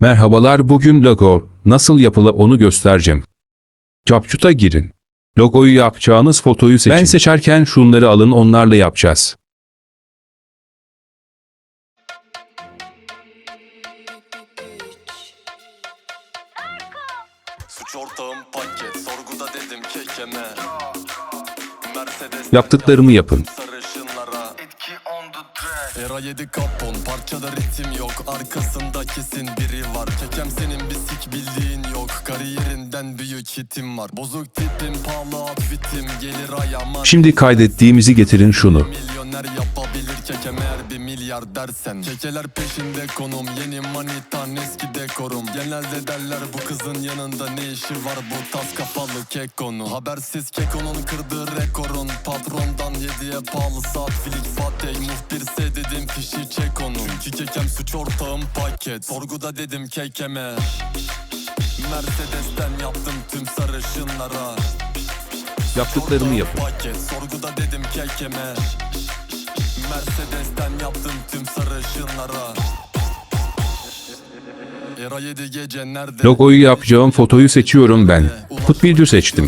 Merhabalar bugün logo nasıl yapılı onu göstereceğim. CapCut'a girin. Logoyu yapacağınız fotoyu seçin. Ben seçerken şunları alın onlarla yapacağız. Suç ortağım paket sorguda dedim kekeme Mercedes Yaptıklarımı yapın. Era 7 kapon parçada ritim yok. Arkasında kesin biri var. Kekem senin bir sik bildiğin yok. Kariyerinden büyük hitim var. Bozuk tipim pahalı outfitim. Gelir ayağıma Şimdi kaydettiğimizi getirin şunu. Milyoner yapabilir kekem eğer bir milyar dersen. Kekeler peşinde konum yeni manitan eski dekorum. Genelde derler bu kızın yanında ne işi var? Bu tas kapalı kekonu. Habersiz kekonun kırdığı rekorun. Patrondan yediye pahalı saat filik fatih Muhbirse dedim fişi çek onu. Çünkü kekem suç ortağım paket. Sorguda dedim kekeme. Mercedes'ten yaptım tüm sarışınlara. Yaptıklarımı yapın. Paket. Sorguda dedim kekeme Mercedes'ten yaptım tüm sarışınlara Era 7 gece nerede? Logoyu yapacağım fotoyu seçiyorum ben. Put video seçtim.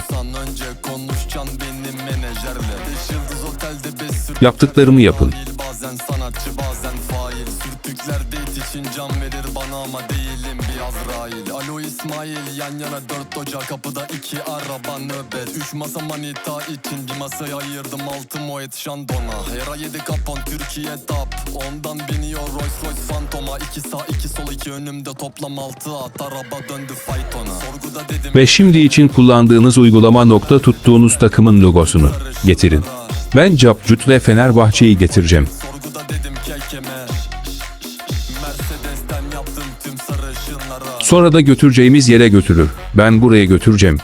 Yaptıklarımı yapın. Bazen sanatçı bazen fail Sürtükler date için can verir bana ama değilim bir Azrail Alo İsmail yan yana dört oca kapıda iki araba nöbet. Üç masa manita için bir masaya ayırdım altı moet şandona. Hera yedi kapan Türkiye tap. Ondan biniyor Rolls Royce Phantom'a. İki sağ iki sol iki önümde toplam altı at. Araba döndü faytona. Sorguda dedim Ve şimdi için kullandığınız uygulama nokta tuttuğunuz takımın logosunu getirin. Ben CapCut ve Fenerbahçe'yi getireceğim. Sorguda dedim kekeme Sonra da götüreceğimiz yere götürür. Ben buraya götüreceğim.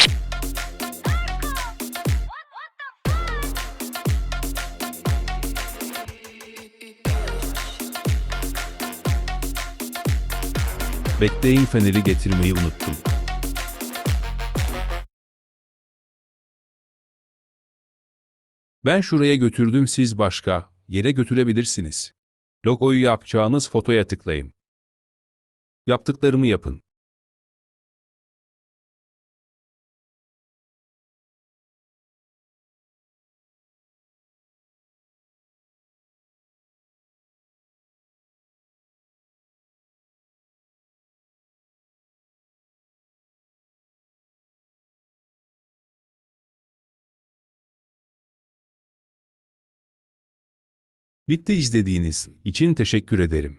Bekleyin feneri getirmeyi unuttum. Ben şuraya götürdüm siz başka yere götürebilirsiniz. Logoyu yapacağınız fotoya tıklayın. Yaptıklarımı yapın. Bitti izlediğiniz için teşekkür ederim.